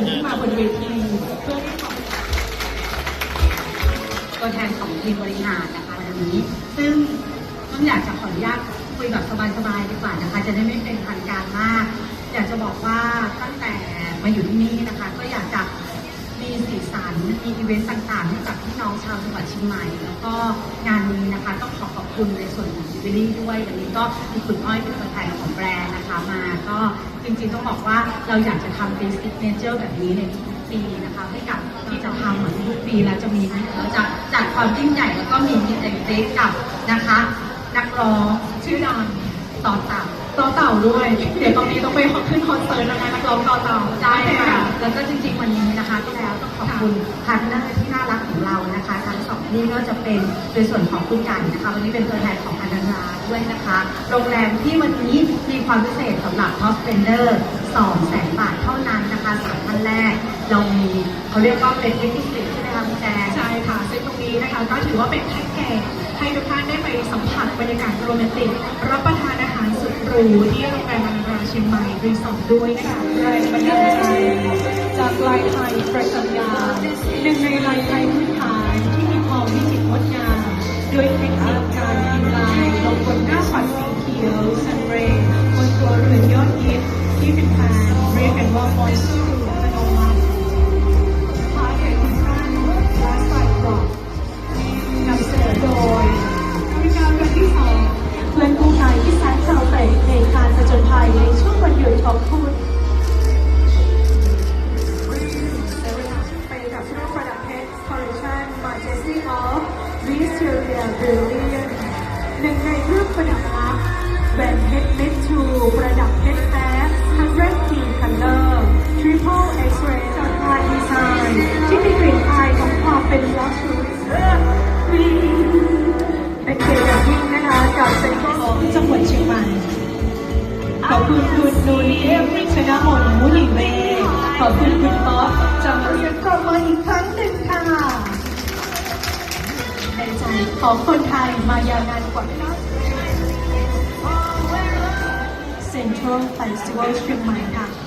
ญขึ้นมาบนเวทีเพื่อให้เขาตัวแทนของทีมบริหารนะคะวันนี้ ซึ่งต้องอยากจะขออนุญาตคุยแบบสบายๆดีกว่านะคะ จะได้ไม่เป็นทางการมาก อยากจะบอกว่าตั้งแต่มาอยู่ที่นี่นะคะ ก็อยากจะ มีสีสันมีอีเวนต์ต่างๆให้กับพี่น้องชาวจังหวัดเชียงใหม่ แล้วก็งานนี้นะคะต้องขอขอบคุณในส่วนของจิวเวลรี่ด้วยวันนี้ก็มีคุณอ้อยเป็นตัวแทนของแบรนด์นะคะมาก็จริงๆต้องบอกว่าเราอยากจะทำเป็นซิกเนเจอร์แบบนี้ในทุกๆปีนะคะให้กับที่จะทำเหมือนทุกปีแล้วจะมีเราจะจัดความยิ่งใหญ่แล้วก็มีมีแต่งเต็กับนะคะนักร้องชื่อดังต่อเต่าต่อเต่าด้วย เดี๋ยวตอนนี้ต้องไปขึ้นคอนเสิร์ตนะคะนักร้องต่อเต่าใช่ค่ะค่ะ แล้วก็จริงๆวันนี้นะคะก็แล้วต้องขอบคุณพาร์ทเนอร์ที่น่ารักของเรานะคะ ทั้งสองที่ก็จะเป็นในส่วนของคุณไก่นะคะวันนี้เป็นตัวแทนของอนันราด้วยนะคะ โรงแรมที่วันนี้มีความพิเศษสำหรับท็อปเ e นเดอร์2แสนบาทเท่านั้นนะคะสามท่านแรกเรามีเขาเรียกว่าเป็นเอ็กซ์คลูซีฟใช่ไหมคะคุณแจงใช่ค่ะซึ่งตรงนี้นะคะก็ถือว่าเป็นแพ็กเกจให้ทุกท่านได้ไปสัมผัสบรรยากาศโรแมนติกรับประทานอาหารสุดหรูที่โรงแรมอนันตราเชียงใหม่รีสอร์ทด้วยนะคะแรงบันดาลใจจากลายไทย ประจำยาหนึ่งในลายไทยพื้นฐานที่มีความวิจิตรงดงามด้วยเทคนิคการพิมพ์ลายลงบนหน้าปัดสีเขียวซันเรย์บนตัวเรือนยอดฮิตที่เป็นแฟนเรียกกันว่ามอนซูอัตโน ชันมาเจสซี่ออฟวิสเทอเรียบริเลียนหนึ่งในเครื่องประดับลับแหวนเพชรเม็ดชูประดับเพชรแท้ฮันเรดทีคัลเลอร์ทริปเปิลเอ็กซ์เรย์จากลายดีไซน์ที่มีกลิ่นอายของความเป็นลักชัวรี่เป็นเกียรติอย่างยิ่งนะคะกับเซ็นทรัลจังหวัดเชียงใหม่ขอบคุณคุณนูนีเอฟริชนะมนมุนีเวขอบคุณคุณป๊อป ของคนไทยมายาวนานกว่าเซ็นทรัลไฟสติวัลเชียงใหม่ค่ะ